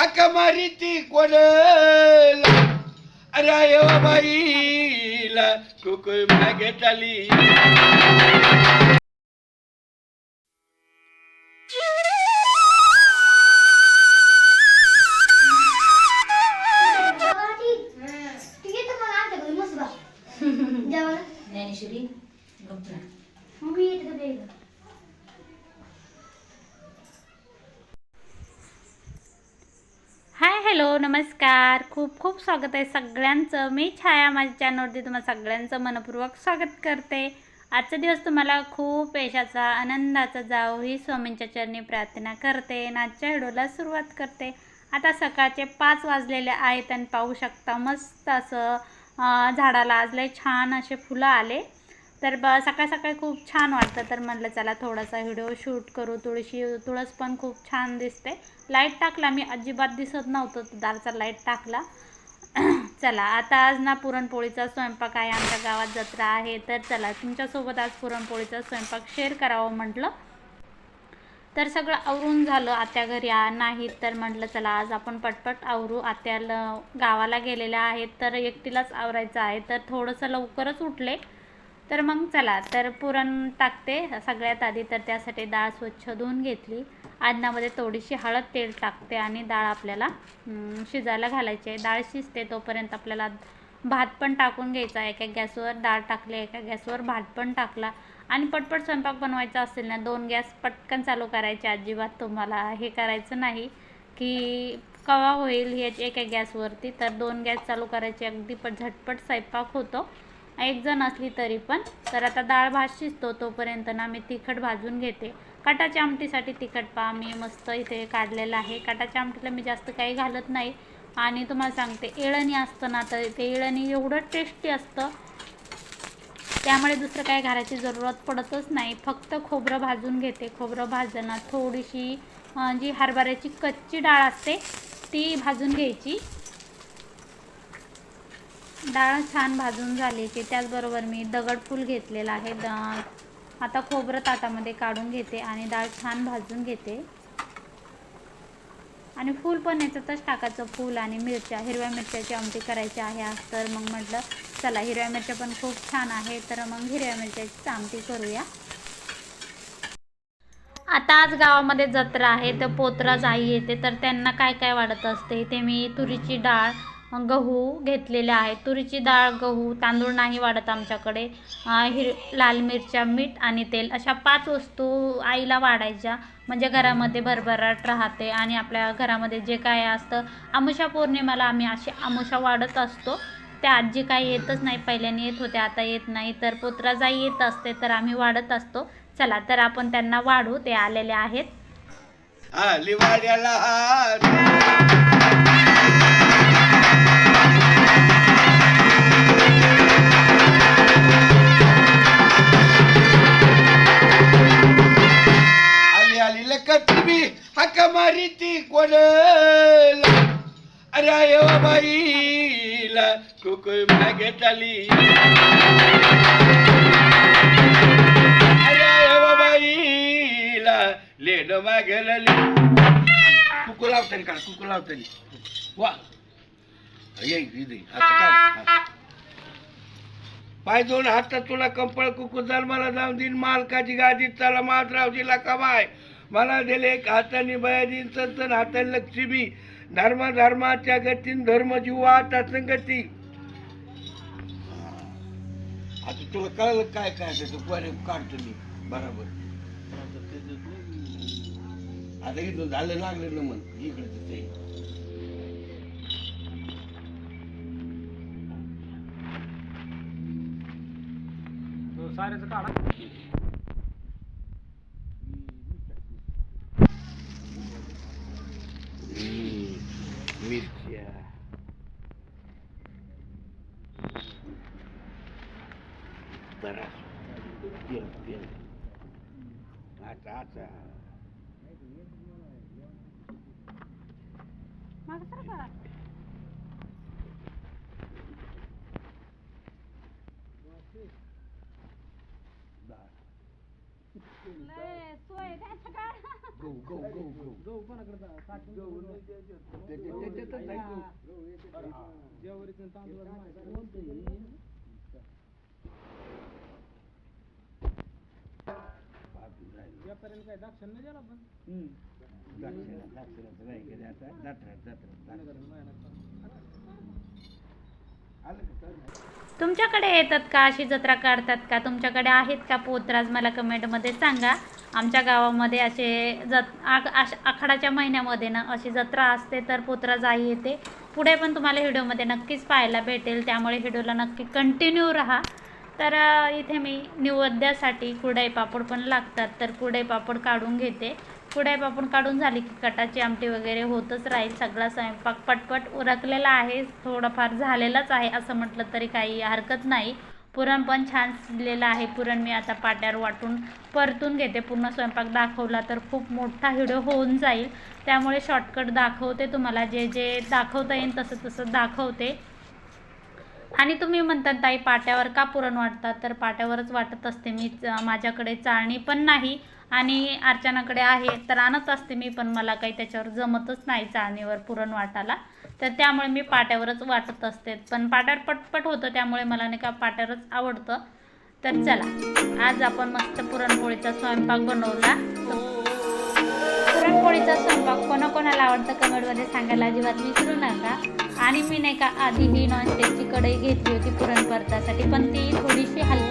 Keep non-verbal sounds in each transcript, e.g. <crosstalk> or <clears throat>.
Hakka मारी ती कोणला अरे ओ बाईला कुकुळ मागे चाली. हॅलो नमस्कार. खूप खूप स्वागत आहे सगळ्यांचं. मी छाया माझ्या चॅनलवरती तुम्हाला सगळ्यांचं मनपूर्वक स्वागत करते. आजचा दिवस तुम्हाला खूप यशाचा आनंदाचा जाओ ही स्वामींच्या चरणी प्रार्थना करते आणि आजच्या व्हिडिओला सुरुवात करते. आता सकाळचे पाच वाजलेले आहेत आणि पाहू शकता मस्त असं झाडाला आज लय छान असे फुलं आले. तर ब सकाळ सकाळी खूप छान वाटतं. तर म्हटलं चला थोडासा व्हिडिओ शूट करू. तुळशी तुळस पण खूप छान दिसते. लाइट टाकला मी अजिबात दिसत नव्हतं. दारचा लाइट टाकला. <clears throat> चला आता आज ना पुरणपोळीचा स्वयंपाक आहे. आमच्या गावात जत्रा आहे. तर चला तुमच्यासोबत आज पुरणपोळीचा स्वयंपाक शेअर करावं म्हटलं. तर सगळं आवरून झालं. आत्या घरी आ नाहीत. तर म्हटलं चला आज आपण पटपट आवरू. आत्याला गावाला गेलेल्या आहेत. तर एकटीलाच आवरायचं आहे. तर थोडंसं लवकरच उठले. तर मग चला तर पुरण टाकते सगळ्यात आधी तर त्यासाठी डाळ स्वच्छ धुवून घेतली. अन्नामध्ये थोडीशी हळद तेल टाकते आणि डाळ आपल्याला शिजायला घालायची. आहे डाळ शिजते तोपर्यंत आपल्याला भात पण टाकून घ्यायचा. एका गॅसवर डाळ टाकली एका गॅसवर भात पण टाकला. आणि पटपट स्वयंपाक बनवायचा असेल ना दोन गॅस पटकन चालू करायचे. अजिबात तुम्हाला हे करायचं नाही की कवा होईल हे एका गॅसवरती. तर दोन गॅस चालू करायचे. अगदी पट झटपट स्वयंपाक होतो. एक जण असली तरी पण. तर आता डाळ भात शिजतो तोपर्यंत ना मी तिखट भाजून घेते. काटाच्या आमटीसाठी तिखट पा मी मस्त इथे काढलेलं आहे. काटाच्या आमटीला मी जास्त काही घालत नाही. आणि तुम्हाला सांगते एळणी असतं ना तर ते एळणी एवढं टेस्टी असतं. त्यामुळे दुसरं काय घालायची जरूरत पडतच नाही. फक्त खोबरं भाजून घेते. खोबरं भाजताना थोडीशी जी हरभऱ्याची कच्ची डाळ असते ती भाजून घ्यायची. डाळ छान भाजून झाली की त्याचबरोबर मी दगडफूल घेतलेलं आहे. द आता खोबरं ताटामध्ये काढून घेते आणि डाळ छान भाजून घेते. आणि फूल पण याच्यातच टाकायचं फूल आणि मिरच्या हिरव्या मिरच्याची आमटी करायची आहे आज. तर मग म्हटलं चला हिरव्या मिरच्या पण खूप छान आहे तर मग हिरव्या मिरच्याचीच आमटी करूया. आता आज गावामध्ये जत्रा आहे तर पोत्रा जाई येते तर त्यांना काय काय वाढत असते ते मी तुरीची डाळ गहू घेतलेले आहे तुरीची डाळ गहू तांदूळ नाही वाढत आमच्याकडे. हिर लाल मिरच्या मीठ आणि तेल अशा पाच वस्तू आईला वाढायच्या. म्हणजे घरामध्ये भरभराट राहते आणि आपल्या घरामध्ये जे काय असतं आमुषा पौर्णिमाला आम्ही अशी आमुषा वाढत असतो. त्या आजी काही येतच नाही. पहिल्याने येत होत्या आता येत नाही. तर पुत्राजाई येत असते तर आम्ही वाढत असतो. चला तर आपण त्यांना वाढू. ते आलेले आहेत. बाईला कुकुळ मागे चाली बाईला लेड मागे लाली कुकू लावतानी का कुकू लावतानी वा. पाय दोन हातात तुला कंपळ कुकू मला जाऊन देईन. मालकाची गादी चला मातरावजीला कमाय. मला दिले एक हाताने बयादीन चंचन हाताने लक्ष्मी. धर्माच्या गतीन धर्म जीवा आता संगती आता तुला कळलं काय काय ते काढतो मी. बरोबर. आता इथं झालं लागलं ना म्हण इकडे ते. मिरच्या बरा तेल तेल आता आता सोय आहे काय सकाळ गहू गहू गहू गहू गहू त्याच्या- त्याच्यातच आहे गहू. हम्म. द्राक्षाला- द्राक्षाला नाही केले आता. जत्रा- जत्रा- जत्रा. आलं का? चालेल. तुमच्याकडे येतात का अशी जत्रा काढतात का तुमच्याकडे आहेत का पोतराज मला कमेंटमध्ये सांगा आमच्या गावामध्ये असे जत आख आश- आखाडाच्या महिन्यामध्ये ना अशी जत्रा असते तर पोतराज आई येते पुढे पण तुम्हाला व्हिडिओमध्ये नक्कीच पाहायला भेटेल त्यामुळे व्हिडिओला नक्की कंटिन्यू राहा तर इथे मी निवद्यासाठी कुडाई पापड पण लागतात. तर कुडाई पापड काढून घेते. कुडाई पापड काढून झाली की कटाची आमटी वगैरे होतच राहील. सगळा स्वयंपाक पटपट उरकलेला आहे. थोडंफार झालेलाच आहे असं म्हटलं तरी काही हरकत नाही. पुरण पण छान शिजलेलं आहे. पुरण मी आता पाट्यावर वाटून परतून घेते. पूर्ण स्वयंपाक दाखवला तर खूप मोठा व्हिडिओ होऊन जाईल. त्यामुळे शॉर्टकट दाखवते तुम्हाला. जे जे दाखवता येईल तसं तसं दाखवते. आणि तुम्ही म्हणतात ताई पाट्यावर का पुरण वाटतात? तर पाट्यावरच वाटत असते. मी च- माझ्याकडे चाळणी पण नाही आणि अर्चनाकडे आहे तर आणत असते मी पण मला काही त्याच्यावर जमतच नाही चाळणीवर पुरण वाटायला. तर त्यामुळे मी पाट्यावरच वाटत असते. पण पाट्यावर पटपट होतं त्यामुळे मला नाही का पाट्यावरच आवडतं. तर चला आज आपण मस्त पुरणपोळीचा स्वयंपाक बनवला. पुरणपोळीचा स्वयंपाक कोणाकोणाला आवडतं कमेंटमध्ये सांगायला अजिबात विसरू नका. आणि मी नाही का आधी ही नॉनस्टिकची कढई घेतली होती पुरण परतासाठी पण ती थोडीशी हलकी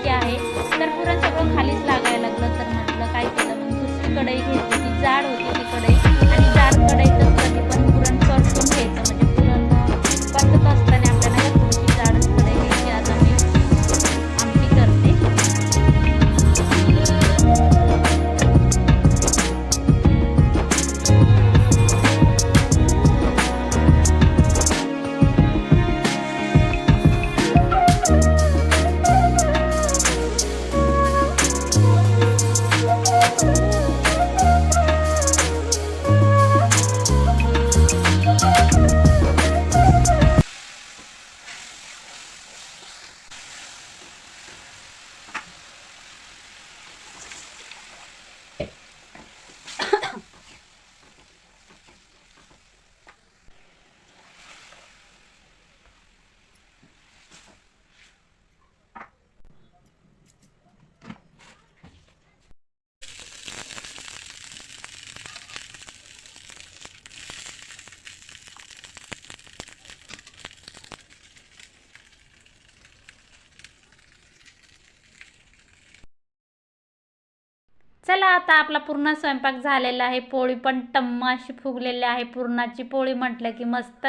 आता आपला पूर्ण स्वयंपाक झालेला आहे. पोळी पण टम्म अशी फुगलेली आहे. पुरणाची पोळी म्हटलं की मस्त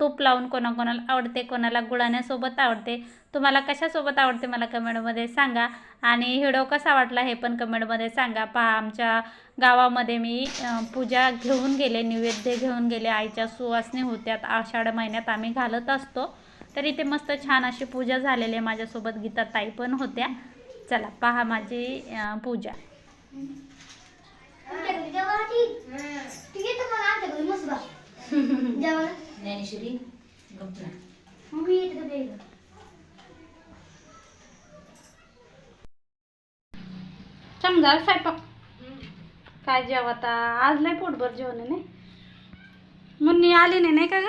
तूप लावून कोणाकोणाला आवडते कोणाला गुळाण्यासोबत आवडते. तुम्हाला कशासोबत आवडते मला कमेंटमध्ये सांगा. आणि व्हिडिओ कसा वाटला हे पण कमेंटमध्ये सांगा. पहा आमच्या गावामध्ये मी पूजा घेऊन गेले नैवेद्य घेऊन गेले. आईच्या सुवासनी होत्यात. आषाढ महिन्यात आम्ही घालत असतो. तर इथे मस्त छान अशी पूजा झालेली आहे. माझ्यासोबत गीता ताई पण होत्या. चला पहा माझी पूजा. ज्ञानेश्वरी मग मी येते. समजा स्वयंपाक? काय जेवता आज लय पोटभर जेवण आहे नाही? मुन्नी आली नाही नाही का ग?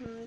हम्म,